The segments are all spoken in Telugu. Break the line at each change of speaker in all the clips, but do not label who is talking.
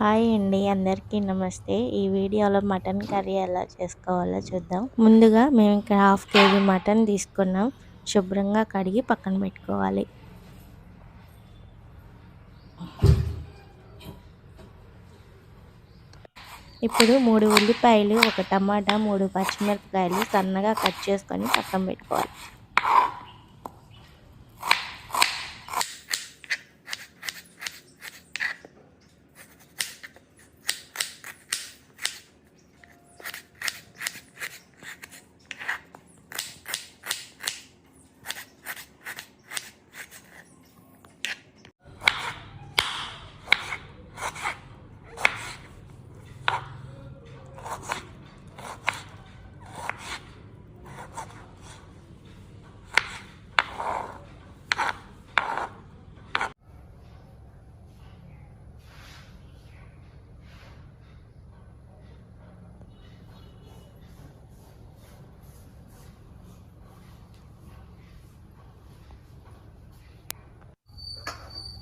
హాయ్ అండి అందరికీ నమస్తే. ఈ వీడియోలో మటన్ కర్రీ ఎలా చేసుకోవాలో చూద్దాం. ముందుగా మేము ఇక్కడ హాఫ్ కేజీ మటన్ తీసుకున్నాం. శుభ్రంగా కడిగి పక్కన పెట్టుకోవాలి. ఇప్పుడు మూడు ఉల్లిపాయలు ఒక టమాటా మూడు పచ్చిమిరపకాయలు సన్నగా కట్ చేసుకొని పక్కన పెట్టుకోవాలి.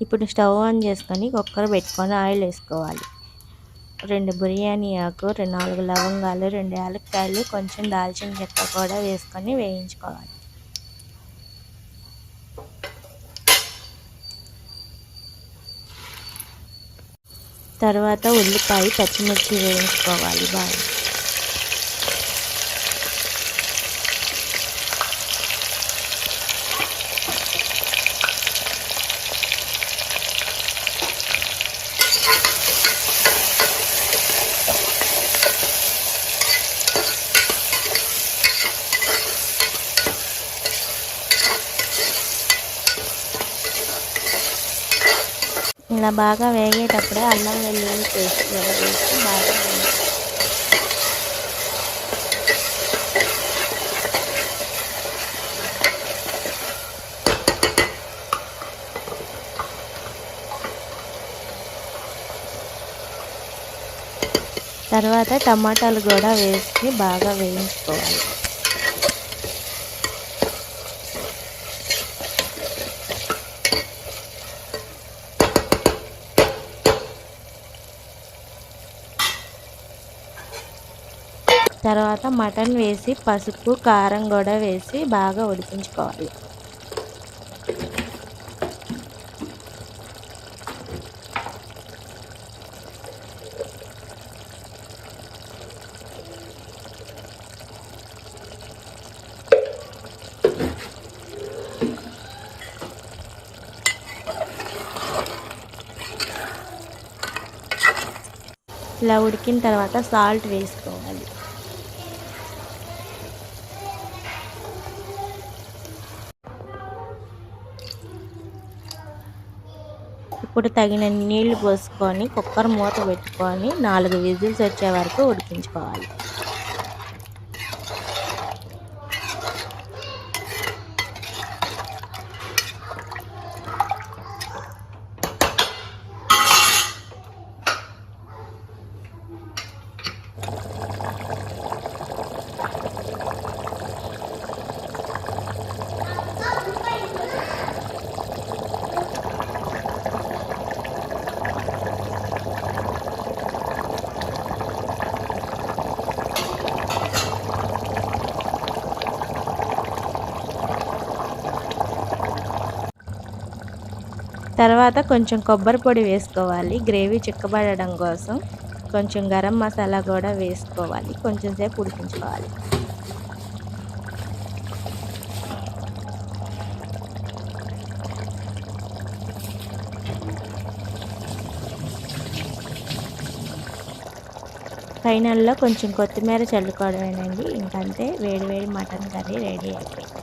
ఇప్పుడు స్టవ్ ఆన్ చేసుకొని కుక్కర్ పెట్టుకొని ఆయిల్ వేసుకోవాలి. రెండు బిర్యానీ ఆకు రెండు నాలుగు లవంగాలు రెండు యాలక్కాయలు కొంచెం దాల్చిన చెక్క కూడా వేసుకొని వేయించుకోవాలి. తర్వాత ఉల్లిపాయ పచ్చిమిర్చి వేయించుకోవాలి బాగా. ఇలా బాగా వేగేటప్పుడే అల్లం వెల్లుల్లి పేస్ట్ కూడా వేసి బాగా తర్వాత టమాటాలు కూడా వేసి బాగా వేయించుకోవాలి. తర్వాత మటన్ వేసి పసుపు కారం కూడా వేసి బాగా ఉడికించుకోవాలి. ఇలా ఉడికిన తర్వాత సాల్ట్ వేసుకోవాలి. ఇప్పుడు తగిన నీళ్ళు పోసుకొని కుక్కర్ మూత పెట్టుకొని నాలుగు విజిల్స్ వచ్చే వరకు ఉడికించుకోవాలి. తర్వాత కొంచెం కొబ్బరి పొడి వేసుకోవాలి. గ్రేవీ చిక్కబడడం కోసం కొంచెం గరం మసాలా కూడా వేసుకోవాలి. కొంచెం సేపు ఉడికించుకోవాలి. ఫైనల్లో కొంచెం కొత్తిమీర చల్లుకోవడమేనండి. ఇంకంతే. వేడి వేడి మటన్ కర్రీ రెడీ అయిపోయింది.